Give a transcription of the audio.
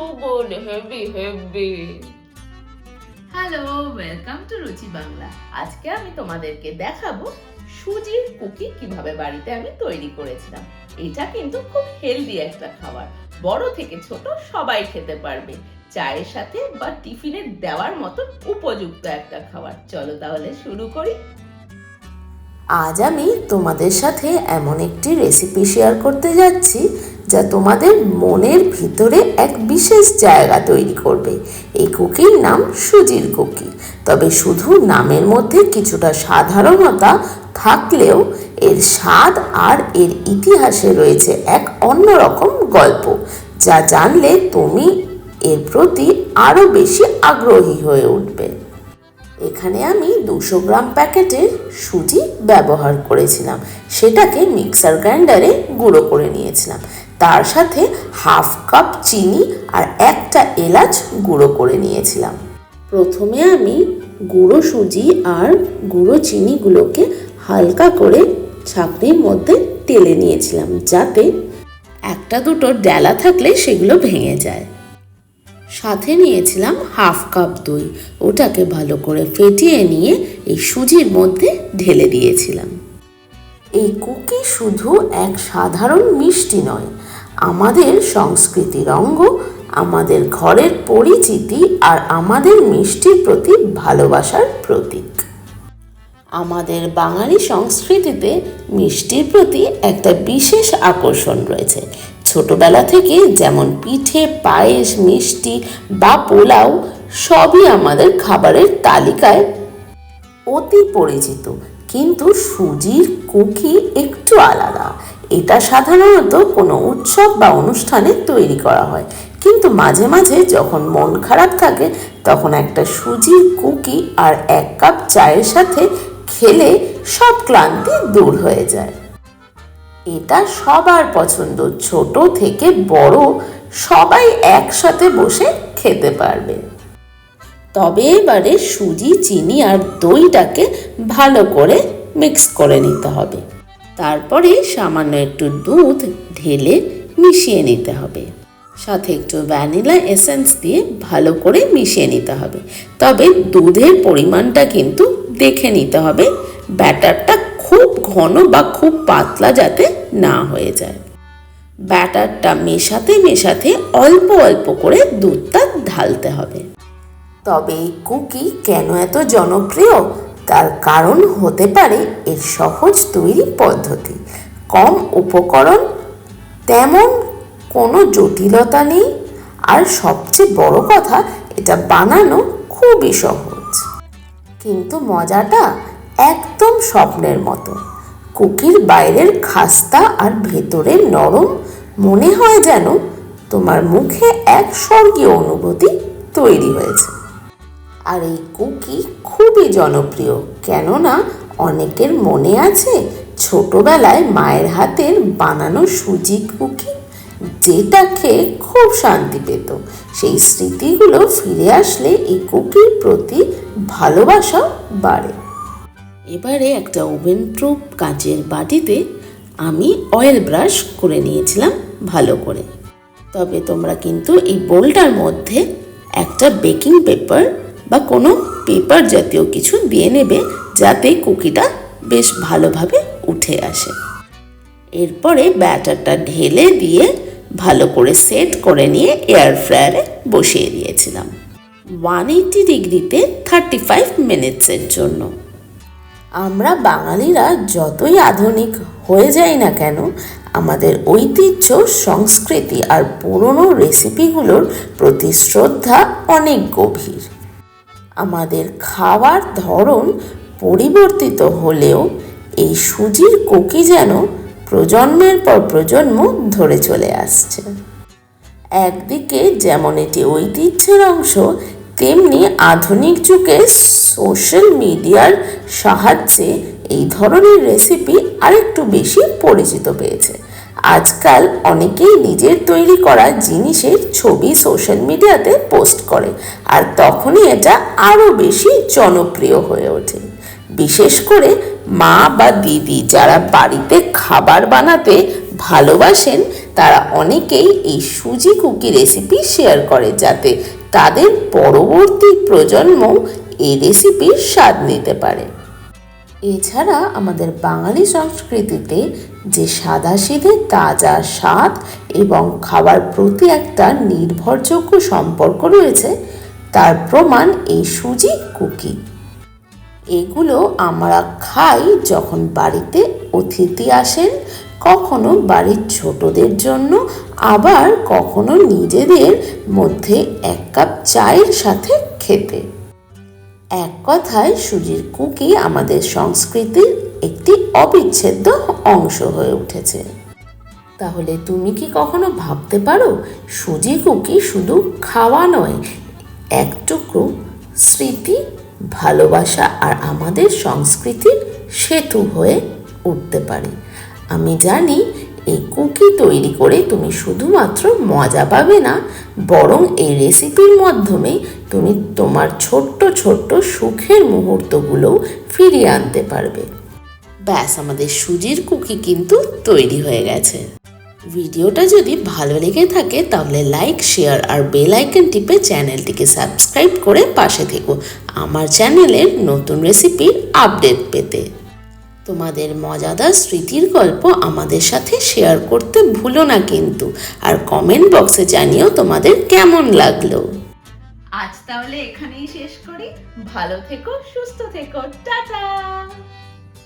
So good heavy heavy hello welcome to Ruchi Bangla আজকে আমি তোমাদেরকে দেখাবো সুজির কুকি কীভাবে বাড়িতে আমি তৈরি করেছিলাম। এটা কিন্তু খুব হেলদি একটা খাবার। বড় থেকে ছোট সবাই খেতে পারবে। চায়ের সাথে বা টিফিনে দেওয়ার মতন উপযুক্ত একটা খাবার। চলো তাহলে শুরু করি। আজ আমি তোমাদের সাথে এমন একটি রেসিপি শেয়ার করতে যাচ্ছি যা তোমাদের মনের ভিতরে এক বিশেষ জায়গা তৈরি করবে। এই কুকির নাম সুজির কুকি। তবে শুধু নামের মধ্যে কিছুটা সাধারণতা থাকলেও এর স্বাদ আর এর ইতিহাসে রয়েছে এক অন্যরকম গল্প, যা জানলে তুমি এর প্রতি আরও বেশি আগ্রহী হয়ে উঠবে। এখানে আমি দুশো গ্রাম প্যাকেটের সুজি ব্যবহার করেছিলাম। সেটাকে মিক্সার গ্রাইন্ডারে গুঁড়ো করে নিয়েছিলাম। তার সাথে হাফ কাপ চিনি আর একটা এলাচ গুঁড়ো করে নিয়েছিলাম। প্রথমে আমি গুঁড়ো সুজি আর গুঁড়ো চিনিগুলোকে হালকা করে ছাঁকনির মধ্যে তেলে নিয়েছিলাম যাতে একটা দুটো ডেলা থাকলে সেগুলো ভেঙে যায়। সাথে নিয়েছিলাম হাফ কাপ দই। ওটাকে ভালো করে ফেটিয়ে নিয়ে এই সুজির মধ্যে ঢেলে দিয়েছিলাম। এই কুকি শুধু এক সাধারণ মিষ্টি নয় আমাদের সংস্কৃতির অঙ্গ, আমাদের ঘরের পরিচিতি আর আমাদের মিষ্টির প্রতি ভালোবাসার প্রতীক। আমাদের বাঙালি সংস্কৃতিতে মিষ্টির প্রতি একটা বিশেষ আকর্ষণ রয়েছে। ছোটবেলা থেকে যেমন পিঠে, পায়েস, মিষ্টি বা পোলাও সবই আমাদের খাবারের তালিকায় অতি পরিচিত। কিন্তু সুজির কুকি একটু আলাদা। এটা সাধারণত কোনো উৎসব বা অনুষ্ঠানে তৈরি করা হয়। কিন্তু মাঝে মাঝে যখন মন খারাপ থাকে, তখন একটা সুজির কুকি আর এক কাপ চায়ের সাথে খেলে সব ক্লান্তি দূর হয়ে যায়। এটা সবার পছন্দ। ছোট থেকে বড় সবাই একসাথে বসে খেতে পারবে। তবে এবারে সুজি, চিনি আর দইটাকে ভালো করে মিক্স করে নিতে হবে। তারপরে সামান্য একটু দুধ ঢেলে মিশিয়ে নিতে হবে। সাথে একটু ভ্যানিলা এসেন্স দিয়ে ভালো করে মিশিয়ে নিতে হবে। তবে দুধের পরিমাণটা কিন্তু দেখে নিতে হবে। ব্যাটারটা খুব ঘন বা খুব পাতলা যাতে না হয়ে যায়। ব্যাটারটা মেশাতে মেশাতে অল্প অল্প করে দুধটা ঢালতে হবে। তবে কুকি কেন এত জনপ্রিয়? তার কারণ হতে পারে এর সহজ তৈরি পদ্ধতি। কম উপকরণ, তেমন কোনো জটিলতা নেই। আর সবচেয়ে বড় কথা, এটা বানানো খুবই সহজ। কিন্তু মজাটা একদম স্বপ্নের মতো। কুকির বাইরের খাস্তা আর ভেতরের নরম মনে হয় যেন তোমার মুখে এক স্বর্গীয় অনুভূতি তৈরি হয়েছে। আর এই কুকি খুবই জনপ্রিয়। কেননা অনেকের মনে আছে, ছোটবেলায় মায়ের হাতের বানানো সুজি কুকি যেটা খেয়ে খুব শান্তি পেত। সেই স্মৃতিগুলো ফিরে আসলে এই কুকির প্রতি ভালোবাসা বাড়ে। এবারে একটা ওভেন প্রুফ কাঁচের বাটিতে আমি অয়েল ব্রাশ করে নিয়েছিলাম ভালো করে। তবে তোমরা কিন্তু এই বোলটার মধ্যে একটা বেকিং পেপার বা কোনো পেপার জাতীয় কিছু দিয়ে নেবে যাতে কুকিটা বেশ ভালোভাবে উঠে আসে। এরপরে ব্যাটারটা ঢেলে দিয়ে ভালো করে সেট করে নিয়ে এয়ার ফ্রায়ারে বসিয়ে দিয়েছিলাম। ওয়ান এইটি ডিগ্রিতে থার্টি ফাইভ মিনিটসের জন্য। আমরা বাঙালিরা যতই আধুনিক হয়ে যাই না কেন, আমাদের ঐতিহ্য, সংস্কৃতি আর পুরনো রেসিপিগুলোর প্রতি শ্রদ্ধা অনেক গভীর। আমাদের খাওয়ার ধরন পরিবর্তিত হলেও এই সুজির কোকি যেন প্রজন্মের পর প্রজন্ম ধরে চলে আসছে। একদিকে যেমন এটি ঐতিহ্যের অংশ, তেমনি আধুনিক যুগে সোশ্যাল মিডিয়ার সাহায্যে এই ধরনের রেসিপি আরেকটু বেশি পরিচিত পেয়েছে। আজকাল অনেকেই নিজের তৈরি করা জিনিসের ছবি সোশ্যাল মিডিয়াতে পোস্ট করে, আর তখনই এটা আরও বেশি জনপ্রিয় হয়ে ওঠে। বিশেষ করে মা বা দিদি যারা বাড়িতে খাবার বানাতে ভালোবাসেন, তারা অনেকেই এই সুজি কুকি রেসিপি শেয়ার করে যাতে তাদের পরবর্তী প্রজন্ম এই রেসিপির স্বাদ নিতে পারে। এছাড়া আমাদের বাঙালি সংস্কৃতিতে যে সাদাসিধে তাজা স্বাদ এবং খাবার প্রতি একটা নির্ভরযোগ্য সম্পর্ক রয়েছে, তার প্রমাণ এই সুজি কুকি। এগুলো আমরা খাই যখন বাড়িতে অতিথি আসেন, কখনো বাড়ির ছোটদের জন্য, আবার কখনো নিজেদের মধ্যে এক কাপ চায়ের সাথে খেতে। এক কথায় সুজির কুকি আমাদের সংস্কৃতির একটি অবিচ্ছেদ্য অংশ হয়ে উঠেছে। তাহলে তুমি কি কখনো ভাবতে পারো, সুজি কুকি শুধু খাওয়া নয়, এক টুকরো স্মৃতি, ভালোবাসা আর আমাদের সংস্কৃতির সেতু হয়ে উঠতে পারে? আমি জানি এই কুকি তৈরি করে তুমি শুধুমাত্র মজা পাবে না, বরং এই রেসিপির মাধ্যমে তুমি তোমার ছোট্ট ছোট্ট সুখের মুহূর্তগুলোও ফিরিয়ে আনতে পারবে। ব্যাস, আমাদের সুজির কুকি কিন্তু তৈরি হয়ে গেছে। ভিডিওটা যদি ভালো লেগে থাকে, তাহলে লাইক শেয়ার আর বেল আইকন টিপে চ্যানেলটিকে সাবস্ক্রাইব করে পাশে থেকো। আমার চ্যানেলের নতুন রেসিপির আপডেট পেতে। তোমাদের মজাদার স্মৃতির গল্প আমাদের সাথে শেয়ার করতে ভুলো না কিন্তু। আর কমেন্ট বক্সে জানিও তোমাদের কেমন লাগল। আজ তাহলে এখানেই শেষ করি। ভালো থেকো, সুস্থ থেকো। টাটা!